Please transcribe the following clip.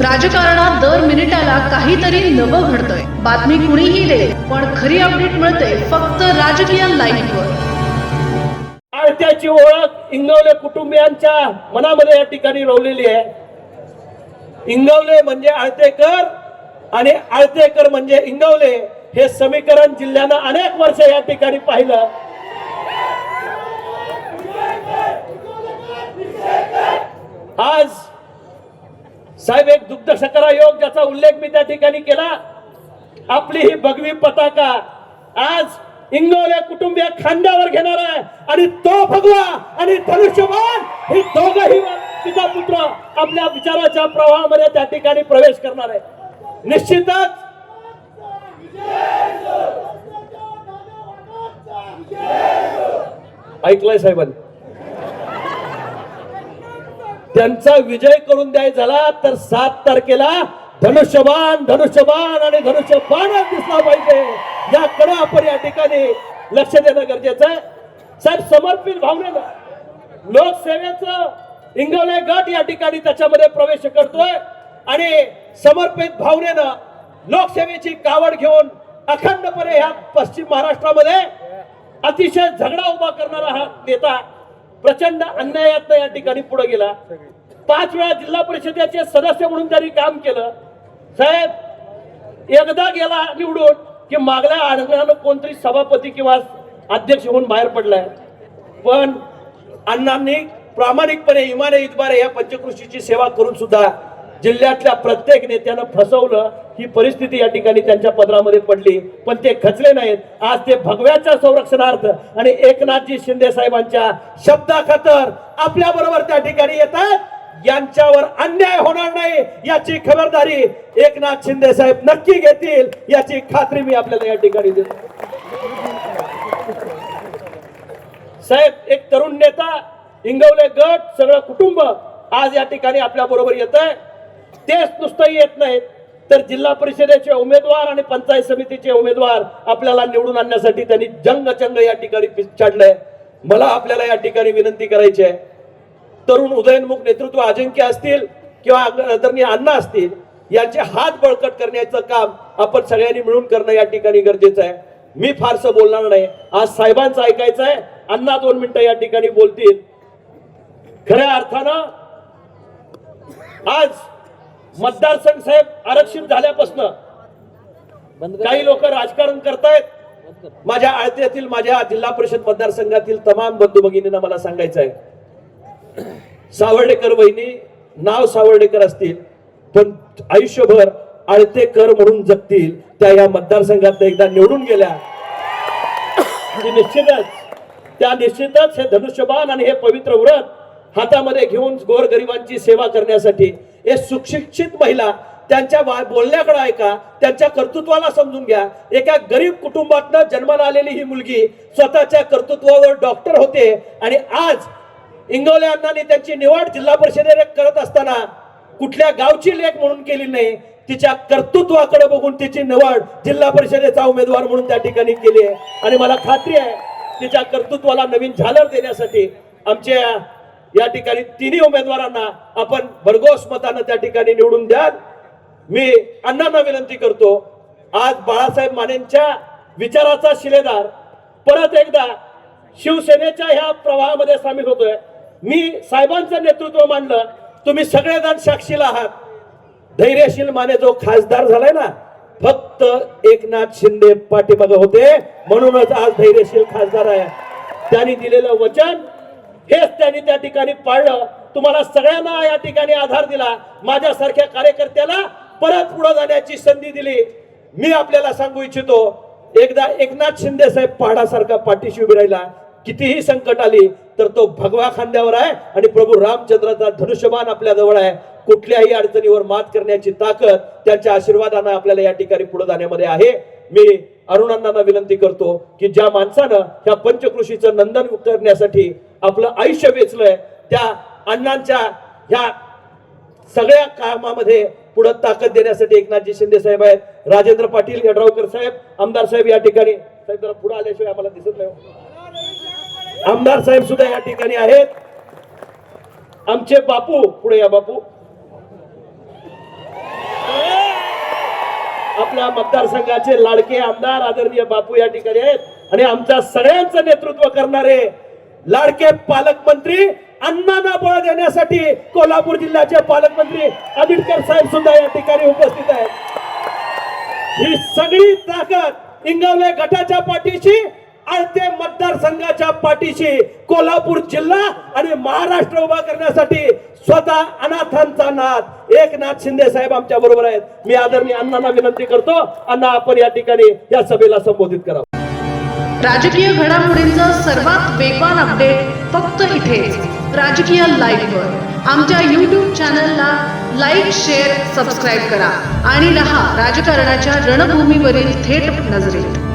राजकारणात दर मिनिटाला काहीतरी नवं घडतंय. बातमी कुणीही दे पण खरी अपडेट मिळते फक्त राजकीय लाईव्हवर आळत्याची ओळख इंगवले कुटुंबियांच्या मनामध्ये या ठिकाणी रोवलेली आहे. इंगवले म्हणजे आळतेकर आणि आळतेकर म्हणजे इंगवले हे समीकरण जिल्ह्यानं अनेक वर्ष या ठिकाणी पाहिलं. आज साहेब एक दुग्ध शकरा योग ज्याचा उल्लेख मी त्या ठिकाणी केला. आपली ही भगवी पताका आज इंगोल्या कुटुंबीय खांद्यावर घेणार आहे. आणि तो भगवा आणि धनुष्यबाण हे दोघही पिता पुत्र आपल्या विचाराच्या प्रवाहामध्ये त्या ठिकाणी प्रवेश करणार आहे. निश्चितच ऐकलंय साहेबांनी? त्यांचा विजय करून द्यायचा झाला तर सात तारखेला धनुष्यबाण धनुष्यबाण आणि धनुष्यबाण दिसला पाहिजे. याकडे आपण या ठिकाणी लक्ष देणं गरजेचं आहे. साहेब समर्पित भावनेनं लोकसेवेचं इंगवले गट या ठिकाणी त्याच्यामध्ये प्रवेश करतोय आणि समर्पित भावनेनं लोकसेवेची कावड घेऊन अखंडपणे ह्या पश्चिम महाराष्ट्रामध्ये अतिशय झगडा उभा करणारा हा नेता प्रचंड अन्यायात या ठिकाणी पुढे गेला. पाच वेळा जिल्हा परिषदेचे सदस्य म्हणून त्यांनी काम केलं. साहेब एकदा गेला निवडून की मागल्या आडव्यानं कोणतरी सभापती किंवा अध्यक्ष होऊन बाहेर पडलाय. पण अण्णांनी प्रामाणिकपणे इमाने इतबारे या पंचकृषीची सेवा करून सुद्धा जिल्ह्यातल्या प्रत्येक नेत्यानं फसवलं ही परिस्थिती या ठिकाणी त्यांच्या पदरामध्ये पडली. पण ते खचले नाहीत. आज ते भगव्याच्या संरक्षणार्थ आणि एकनाथजी शिंदे साहेबांच्या शब्दाखातर आपल्या बरोबर त्या ठिकाणी येतात. यांच्यावर अन्याय होणार नाही याची खबरदारी एकनाथ शिंदे साहेब नक्की घेतील याची खात्री मी आपल्याला या ठिकाणी देतो. साहेब एक तरुण नेता इंगवले गट सगळं कुटुंब आज या ठिकाणी आपल्या बरोबर येत आहे तेच नुसतं येत नाहीत. तर जिल्हा परिषदेचे उमेदवार आणि पंचायत समितीचे उमेदवार आपल्याला निवडून आणण्यासाठी त्यांनी जंगचंग या ठिकाणी छाडलंय. मला आपल्याला या ठिकाणी विनंती करायची आहे. तरुण उदयनमुख नेतृत्व अजिंक्य असतील किंवा आदरणीय अण्णा असतील यांचे हात बळकट करण्याचं काम आपण सगळ्यांनी मिळून करणं या ठिकाणी गरजेचं आहे. मी फारसं बोलणार नाही. आज साहेबांचं ऐकायचं आहे. अण्णा दोन मिनिटं या ठिकाणी बोलतील. खऱ्या अर्थानं आज मतदारसंघ साहेब आरक्षित झाल्यापासून काही लोक राजकारण करतायत. माझ्या आळत्यातील माझ्या जिल्हा परिषद मतदारसंघातील तमाम बंधू भगिनींना मला सांगायचं आहे सावर्डेकर वहिनी नाव सावर्डेकर असतील पण आयुष्यभर आळतेकर म्हणून जगतील त्या या मतदारसंघात एकदा निवडून गेल्या. निश्चितच त्या निश्चितच हे धनुष्यबाण आणि हे पवित्र व्रत हातामध्ये घेऊन गोरगरिबांची सेवा करण्यासाठी हे सुशिक्षित महिला त्यांच्या वा- बोलण्याकडे ऐका त्यांच्या कर्तृत्वाला समजून घ्या. एका गरीब कुटुंबातनं जन्माला आलेली ही मुलगी स्वतःच्या कर्तृत्वावर डॉक्टर होते आणि आज इंगवले अण्णांनी त्यांची निवड जिल्हा परिषदेने करत असताना कुठल्या गावची लेख म्हणून केली नाही तिच्या कर्तृत्वाकडे बघून तिची निवड जिल्हा परिषदेचा उमेदवार म्हणून त्या ठिकाणी केली आहे. आणि मला खात्री आहे तिच्या कर्तृत्वाला नवीन झालर देण्यासाठी आमच्या या ठिकाणी तिन्ही उमेदवारांना आपण भरघोस मतानं त्या ठिकाणी निवडून द्याल. मी अण्णांना विनंती करतो आज बाळासाहेब मानेंच्या विचाराचा शिलेदार परत एकदा शिवसेनेच्या ह्या प्रवाहामध्ये सामील होतोय. मी साहेबांचं नेतृत्व मांडलं तुम्ही सगळेजण साक्षीला आहात. धैर्यशील माने जो खासदार झालाय ना फक्त एकनाथ शिंदे पाठीमागे होते म्हणूनच आज धैर्यशील खासदार आहे. त्यांनी दिलेलं वचन हेच त्यांनी त्या ठिकाणी पाळलं. तुम्हाला सगळ्यांना या ठिकाणी आधार दिला. माझ्यासारख्या कार्यकर्त्याला परत पुढे जाण्याची संधी दिली. मी आपल्याला सांगू इच्छितो एकदा एकनाथ शिंदे साहेब पहाडासारखा पाठीशी उभी राहिला. कितीही संकट आली तर तो भगवा खांद्यावर आहे आणि प्रभू रामचंद्राचा धनुष्यबाण आपल्या जवळ आहे. कुठल्याही अडचणीवर मात करण्याची ताकद त्यांच्या आशीर्वादानं आपल्याला या ठिकाणी पुढे जाण्यामध्ये आहे. मी अरुणांना विनंती करतो की ज्या माणसानं ह्या पंचकृषीचं नंदन करण्यासाठी आपलं आयुष्य वेचलंय त्या अण्णांच्या ह्या सगळ्या कामामध्ये पुढे ताकद देण्यासाठी एकनाथजी शिंदे साहेब आहेत. राजेंद्र पाटील यड्रावकर साहेब आमदार साहेब या ठिकाणी साहेब जरा पुढे आल्याशिवाय आम्हाला दिसत नाही हो. आमदार साहेब सुद्धा या ठिकाणी आहेत. आमचे बापू पुढे या बापू. आपल्या मतदारसंघाचे लाडके आमदार आदरणीय बापू या ठिकाणी आहेत. आणि आमच्या सगळ्यांचं नेतृत्व करणारे लाडके पालकमंत्री अण्णांना बळ देण्यासाठी कोल्हापूर जिल्ह्याचे पालकमंत्री आंबेडकर साहेब सुद्धा या ठिकाणी उपस्थित आहेत. ही सगळी ताकद इंगवले गटाच्या पाठीशी आळते मतदारसंघाच्या पाठीशी कोल्हापूर जिल्हा आणि महाराष्ट्र उभा करण्यासाठी स्वतः अनाथांचा नाथ एकनाथ शिंदे साहेब आमच्या बरोबर आहेत. मी आदरणीय अण्णांना विनंती करतो अण्णा आपण या ठिकाणी या सभेला संबोधित करावं राजकीय घडामोडींचं सर्वात वेगवान अपडेट फक्त इथेच राजकीय लाईव्हवर आमच्या यूट्यूब चॅनलला लाईक शेअर सबस्क्राईब करा. आणि रहा राजकारणाच्या रणभूमीवरील थेट नजरेत.